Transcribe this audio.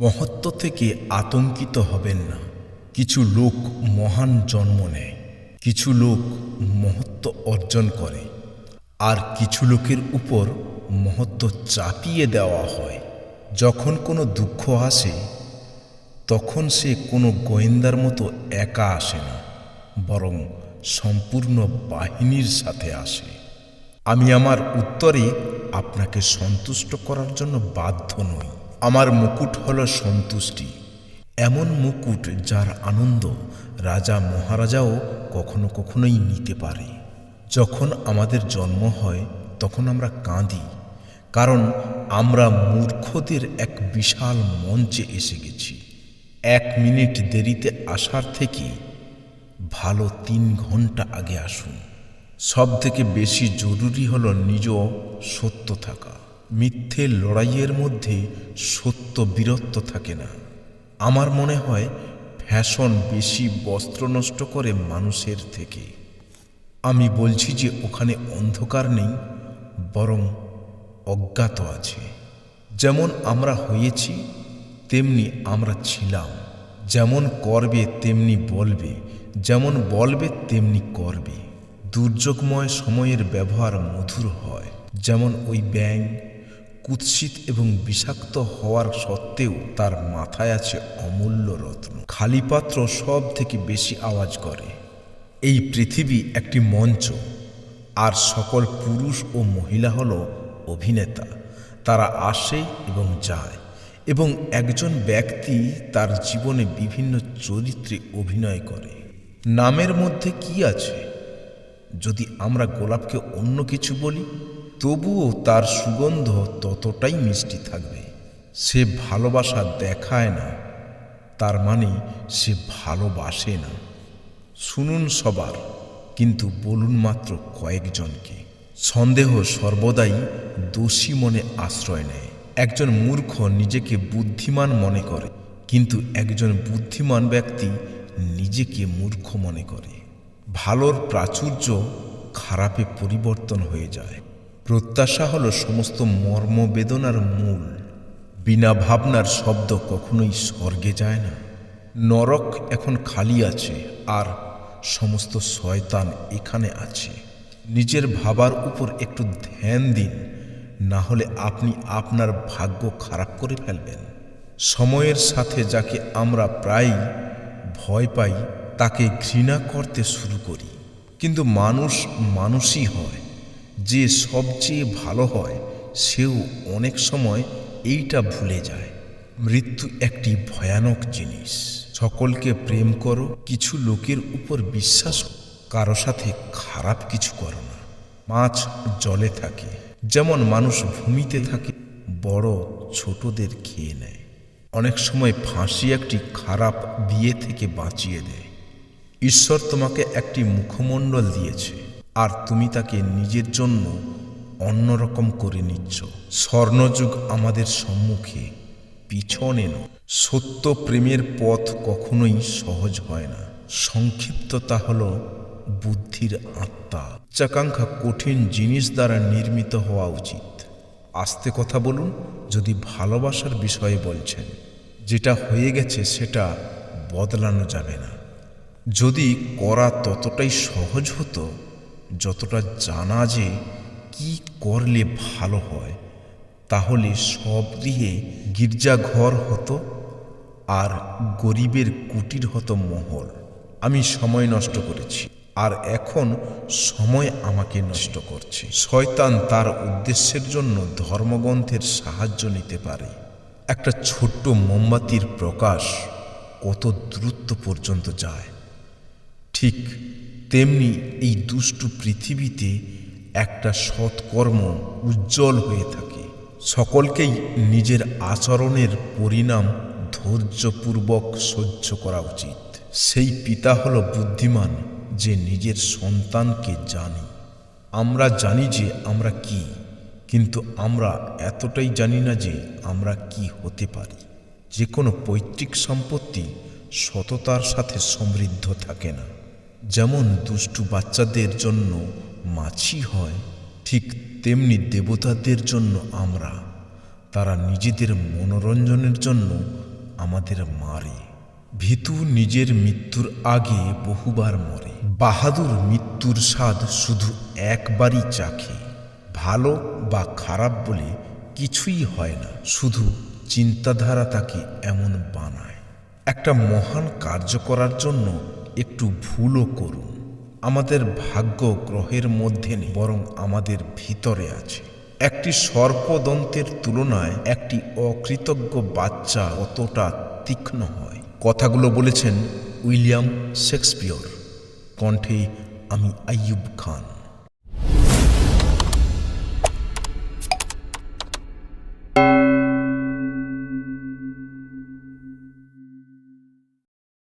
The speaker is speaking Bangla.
মহত্ব থেকে আতঙ্কিত হবেন না। কিছু লোক মহান জন্ম নেয়, কিছু লোক মহত্ব অর্জন করে, আর কিছু লোকের উপর মহত্ব চাপিয়ে দেওয়া হয়। যখন কোনো দুঃখ আসে, তখন সে কোনো গোয়েন্দার মতো একা আসে না, বরং সম্পূর্ণ বাহিনীর সাথে আসে। আমি আমার উত্তরে আপনাকে সন্তুষ্ট করার জন্য বাধ্য নই। আমার মুকুট হল সন্তুষ্টি। এমন মুকুট যার আনন্দ রাজা মহারাজাও কখনো কখনোই নিতে পারে। যখন আমাদের জন্ম হয়, তখন আমরা কাঁদি, কারণ আমরা মূর্খদের এক বিশাল মঞ্চে এসে গেছি। এক মিনিট দেরিতে আসার থেকে ভালো তিন ঘণ্টা আগে আসুন। সব থেকে বেশি জরুরি হলো নিজ সত্য থাকা। মিথ্যে লড়াইয়ের মধ্যে সত্য বীরত্ব থাকে না। আমার মনে হয় ফ্যাশন বেশি বস্ত্র নষ্ট করে মানুষের থেকে। আমি বলছি যে ওখানে অন্ধকার নেই, বরং অজ্ঞাত আছে। যেমন আমরা হয়েছি, তেমনি আমরা ছিলাম। যেমন করবে, তেমনি বলবে। যেমন বলবে, তেমনি করবে। দুর্যোগময় সময়ের ব্যবহার মধুর হয়। যেমন ওই ব্যাং কুৎসিত এবং বিষাক্ত হওয়ার সত্ত্বেও তার মাথায় আছে অমূল্য রত্ন। খালি পাত্র সব থেকে বেশি আওয়াজ করে। এই পৃথিবী একটি মঞ্চ, আর সকল পুরুষ ও মহিলা হল অভিনেতা। তারা আসে এবং যায়, এবং একজন ব্যক্তি তার জীবনে বিভিন্ন চরিত্রে অভিনয় করে। নামের মধ্যে কি আছে? যদি আমরা গোলাপকে অন্য কিছু বলি তবুও তার সুগন্ধ ততটাই মিষ্টি থাকবে। সে ভালোবাসা দেখায় না, তার মানে সে ভালোবাসে না। শুনুন সবার, কিন্তু বলুন মাত্র কয়েকজনকে। সন্দেহ সর্বদাই দোষী মনে আশ্রয় নেয়। একজন মূর্খ নিজেকে বুদ্ধিমান মনে করে, কিন্তু একজন বুদ্ধিমান ব্যক্তি নিজেকে মূর্খ মনে করে। ভালোর প্রাচুর্য খারাপে পরিবর্তন হয়ে যায়। প্রত্যাশা হল সমস্ত মর্মবেদনার মূল। বিনা ভাবনার শব্দ কখনোই স্বর্গে যায় না। নরক এখন খালি আছে, আর সমস্ত শয়তান এখানে আছে। নিজের ভাবার উপর একটু ধ্যান দিন, না হলে আপনি আপনার ভাগ্য খারাপ করে ফেলবেন। সময়ের সাথে যাকে আমরা প্রায়ই ভয় পাই, তাকে ঘৃণা করতে শুরু করি। কিন্তু মানুষ মানুষই হয়। যে সবচেয়ে ভালো হয়, সেও অনেক সময় এইটা ভুলে যায়। মৃত্যু একটি ভয়ানক জিনিস। সকলকে প্রেম করো, কিছু লোকের উপর বিশ্বাস কারও সাথে খারাপ কিছু করো না। মাছ জলে থাকে, যেমন মানুষ ভূমিতে থাকে, বড় ছোটদের খেয়ে নেয়। অনেক সময় ফাঁসি একটি খারাপ বিয়ে থেকে বাঁচিয়ে দেয়। ঈশ্বর তোমাকে একটি মুখমণ্ডল দিয়েছে। আর তুমি তাকে নিজের জন্য অন্যরকম করে নিচ্ছ। স্বর্ণযুগ আমাদের সম্মুখে পিছনে নয়। সত্য প্রেমের পথ কখনোই সহজ হয় না। সংক্ষিপ্ততা হল বুদ্ধির আত্মা। চাকাঙ্ক্ষা কঠিন জিনিস দ্বারা নির্মিত হওয়া উচিত। আস্তে কথা বলুন, যদি ভালোবাসার বিষয়ে বলছেন। যেটা হয়ে গেছে সেটা বদলানো যাবে না। যদি করা ততটাই সহজ হতো যতটা জানা যে কি করলে ভালো হয়, তাহলে সব দিয়ে গির্জাঘর হতো আর গরিবের কুটির হতো মহল। আমি সময় নষ্ট করেছি আর এখন সময় আমাকে নষ্ট করছে। শয়তান তার উদ্দেশ্যের জন্য ধর্মগ্রন্থের সাহায্য নিতে পারে। একটা ছোট্ট মোমবাতির প্রকাশ কত দূরত্ব পর্যন্ত যায়। ঠিক তেমনি এই দুষ্টু পৃথিবীতে একটা সৎকর্ম উজ্জ্বল হয়ে থাকে। সকলকেই নিজের আচরণের পরিণাম ধৈর্যপূর্বক সহ্য করা উচিত। সেই পিতা হল বুদ্ধিমান যে নিজের সন্তানকে জানি। আমরা জানি যে আমরা কি, কিন্তু আমরা এতটাই জানি না যে আমরা কি হতে পারি। যে কোনো পৈতৃক সম্পত্তি সততার সাথে সমৃদ্ধ থাকে না। যেমন দুষ্টু বাচ্চাদের জন্য মাছি হয়, ঠিক তেমনি দেবতাদের জন্য আমরা। তারা নিজেদের মনোরঞ্জনের জন্য আমাদের মারে। ভীতু নিজের মৃত্যুর আগে বহুবার মরে। বাহাদুর মৃত্যুর স্বাদ শুধু একবারই চাখে। ভালো বা খারাপ বলে কিছুই হয় না, শুধু চিন্তাধারা তাকে এমন বানায়। একটা মহান কার্য করার জন্য একটু ভুলও করুন। আমাদের ভাগ্য গ্রহের মধ্যে নেই, বরং আমাদের ভিতরে আছে। একটি সর্পদন্তের তুলনায় একটি অকৃতজ্ঞ বাচ্চা অতটা তীক্ষ্ণ হয়। কথাগুলো বলেছেন উইলিয়াম শেক্সপিয়র। কণ্ঠে আমি আইয়ুব খান।